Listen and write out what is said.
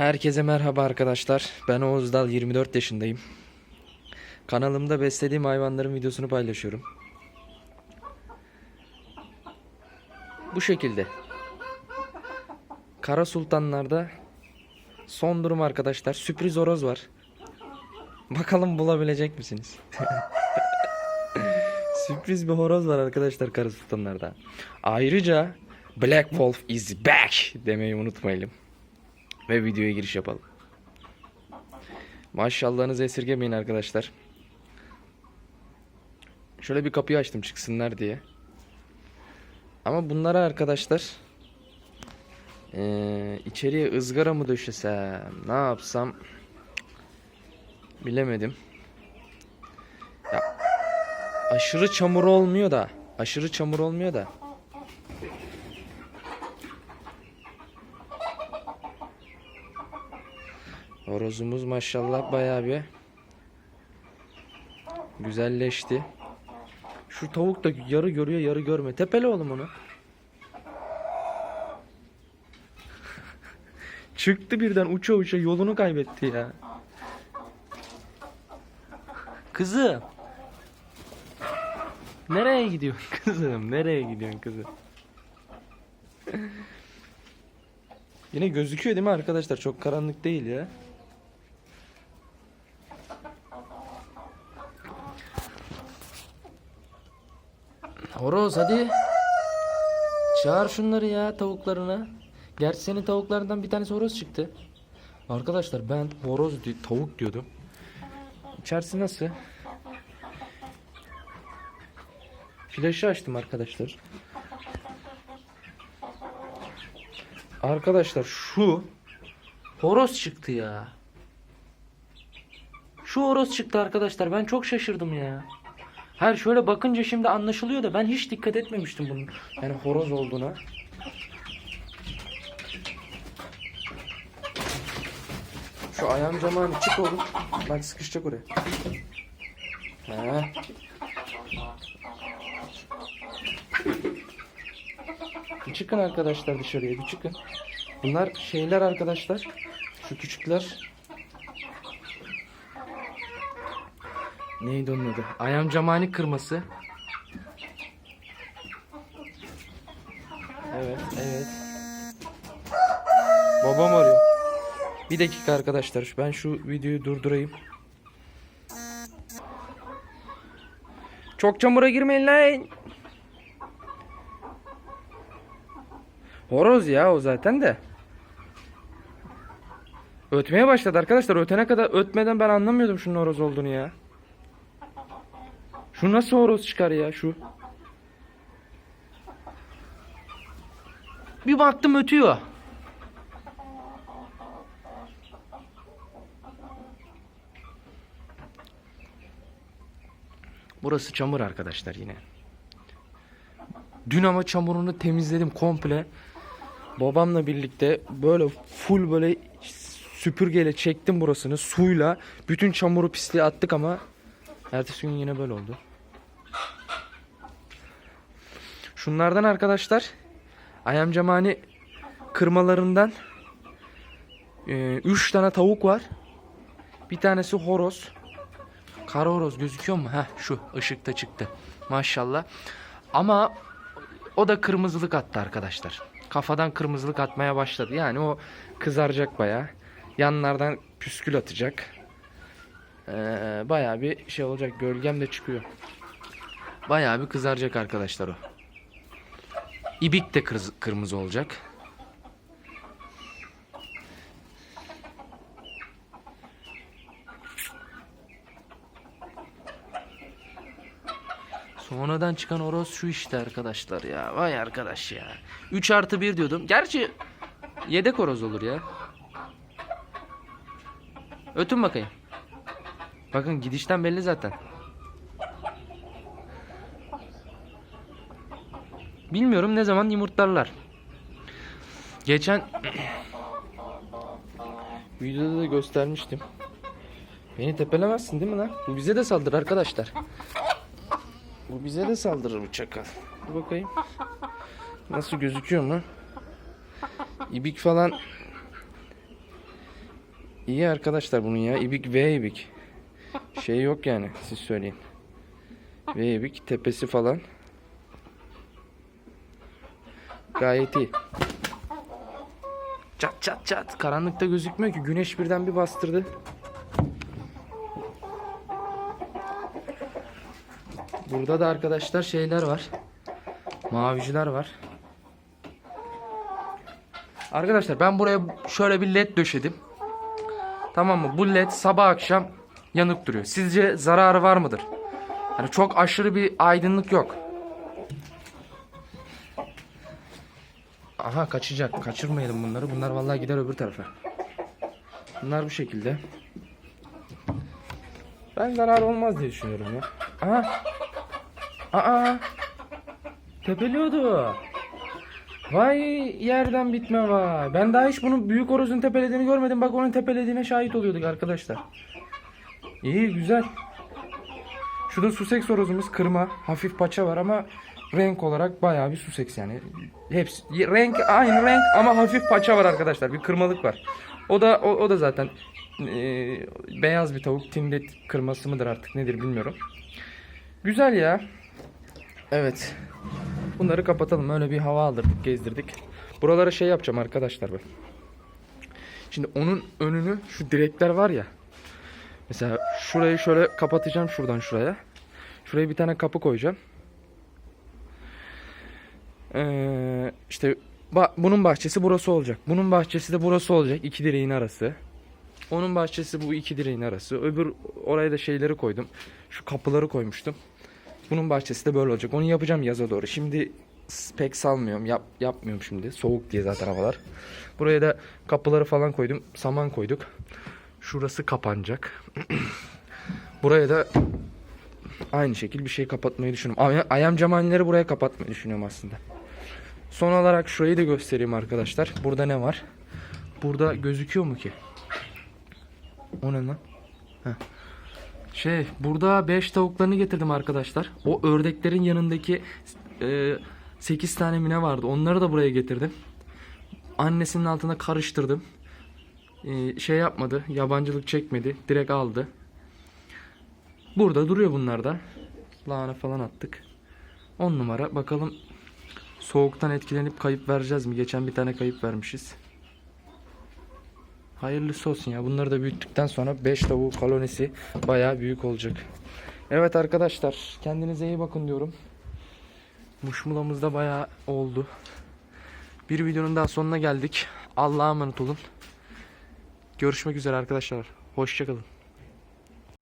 Herkese merhaba arkadaşlar. Ben Oğuz Dal 24 yaşındayım. Kanalımda beslediğim hayvanların videosunu paylaşıyorum. Bu şekilde. Kara Sultanlar'da son durum arkadaşlar. Sürpriz horoz var. Bakalım bulabilecek misiniz? Sürpriz bir horoz var arkadaşlar Kara Sultanlar'da. Ayrıca Black Wolf is back demeyi unutmayalım. Ve videoya giriş yapalım. Maşallahınızı esirgemeyin arkadaşlar. Şöyle bir kapıyı açtım çıksınlar diye. Ama bunlara arkadaşlar eee, içeriye ızgara mı döşesem ne yapsam bilemedim. Ya, aşırı çamur olmuyor da aşırı çamur olmuyor da Horozumuz maşallah bayağı bir güzelleşti. Şu tavuk da yarı görüyor yarı görmüyor. Tepele oğlum onu. Çıktı birden uça uça yolunu kaybetti ya. Kızım. Nereye gidiyorsun kızım? Nereye gidiyorsun kızım? Yine gözüküyor değil mi arkadaşlar? Çok karanlık değil ya. Horoz hadi. Çağır şunları ya tavuklarına. Gerçi senin tavuklarından bir tanesi horoz çıktı. Arkadaşlar ben horoz di- tavuk diyordum. İçerisi nasıl? Flaşı açtım arkadaşlar. Arkadaşlar şu horoz çıktı ya. Şu horoz çıktı arkadaşlar. Ben çok şaşırdım ya. Her şöyle bakınca şimdi anlaşılıyor da ben hiç dikkat etmemiştim bunun. Yani horoz olduğuna. Şu ayağım camağını çık oğlum. Bak sıkışacak oraya. He. Bir çıkın arkadaşlar dışarıya bir çıkın. Bunlar şeyler arkadaşlar. Şu küçükler. Neydi onun adı? Ayam camani kırması. Evet, evet. Babam arıyor. Bir dakika arkadaşlar. Ben şu videoyu durdurayım. Çok çamura girmeyin lan. Horoz ya o zaten de. Ötmeye başladı arkadaşlar. Ötene kadar ötmeden ben anlamıyordum şunun horoz olduğunu ya. Şu nasıl horoz çıkar ya şu? Bir baktım ötüyor. Burası çamur arkadaşlar yine. Dün ama çamurunu temizledim komple. Babamla birlikte böyle full böyle süpürgeyle çektim burasını suyla. Bütün çamuru pisliği attık ama ertesi gün yine böyle oldu. Şunlardan arkadaşlar ayam camani kırmalarından 3 tane tavuk var. Bir tanesi horoz. Kara horoz gözüküyor mu? Heh şu ışıkta çıktı. Maşallah. Ama o da kırmızılık attı arkadaşlar. Kafadan kırmızılık atmaya başladı. Yani o kızaracak baya. Yanlardan püskül atacak. Ee, bayağı bir şey olacak. Gölgem de çıkıyor. Bayağı bir kızaracak arkadaşlar o. İbik de kırz- kırmızı olacak. Sonradan çıkan horoz şu işte arkadaşlar ya. Vay arkadaş ya. 3 artı 1 diyordum. Gerçi yedek horoz olur ya. Ötün bakayım. Bakın gidişten belli zaten. Bilmiyorum ne zaman yumurtlarlar. Geçen videoda da göstermiştim. Beni tepelemezsin değil mi lan? Bu bize de saldırır arkadaşlar. Bu bize de saldırır bu çakal. Dur bakayım. Nasıl gözüküyor mu? İbik falan İyi arkadaşlar bunun ya. İbik V ibik. Şey yok yani siz söyleyin. V ibik tepesi falan. Gayet iyi. Çat çat çat. Karanlıkta gözükmüyor ki. Güneş birden bir bastırdı. Burada da arkadaşlar şeyler var. Maviciler var. Arkadaşlar ben buraya şöyle bir led döşedim. Tamam mı? Bu led sabah akşam yanıp duruyor. Sizce zararı var mıdır? Yani çok aşırı bir aydınlık yok. Aha kaçacak. Kaçırmayalım bunları. Bunlar vallahi gider öbür tarafa. Bunlar bu şekilde. Ben zarar olmaz diye düşünüyorum ya. Aha. Aa. Tepeliyordu. Vay yerden bitme vay. Ben daha hiç bunun büyük horozun tepelediğini görmedim. Bak onun tepelediğine şahit oluyorduk arkadaşlar. İyi güzel. Şurada Sussex horozumuz kırma. Hafif paça var ama renk olarak bayağı bir Sussex yani. Hepsi renk aynı renk ama hafif paça var arkadaşlar. Bir kırmalık var. O da o, o da zaten e, beyaz bir tavuk. Tindet kırması mıdır artık nedir bilmiyorum. Güzel ya. Evet. Bunları kapatalım. Öyle bir hava aldırdık, gezdirdik. Buralara şey yapacağım arkadaşlar ben. Şimdi onun önünü şu direkler var ya. Mesela şurayı şöyle kapatacağım şuradan şuraya. Şuraya bir tane kapı koyacağım. Ee, işte ba- bunun bahçesi burası olacak. Bunun bahçesi de burası olacak. iki direğin arası. Onun bahçesi bu iki direğin arası. Öbür oraya da şeyleri koydum. Şu kapıları koymuştum. Bunun bahçesi de böyle olacak. Onu yapacağım yaza doğru. Şimdi pek salmıyorum. Yap, yapmıyorum şimdi. Soğuk diye zaten havalar. Buraya da kapıları falan koydum. Saman koyduk. Şurası kapanacak. Buraya da aynı şekilde bir şey kapatmayı düşünüyorum. Ay- Ayam camanileri buraya kapatmayı düşünüyorum aslında. Son olarak şurayı da göstereyim arkadaşlar. Burada ne var? Burada gözüküyor mu ki? O ne lan? Heh. Şey burada 5 tavuklarını getirdim arkadaşlar. O ördeklerin yanındaki 8 tane mine vardı. Onları da buraya getirdim. Annesinin altına karıştırdım. E, şey yapmadı. Yabancılık çekmedi. Direkt aldı. Burada duruyor bunlar da. Lahana falan attık. 10 numara. Bakalım soğuktan etkilenip kayıp vereceğiz mi? Geçen bir tane kayıp vermişiz. Hayırlısı olsun ya. Bunları da büyüttükten sonra 5 tavuk kolonisi bayağı büyük olacak. Evet arkadaşlar kendinize iyi bakın diyorum. Muşmulamız da bayağı oldu. Bir videonun daha sonuna geldik. Allah'a emanet olun. Görüşmek üzere arkadaşlar. Hoşçakalın.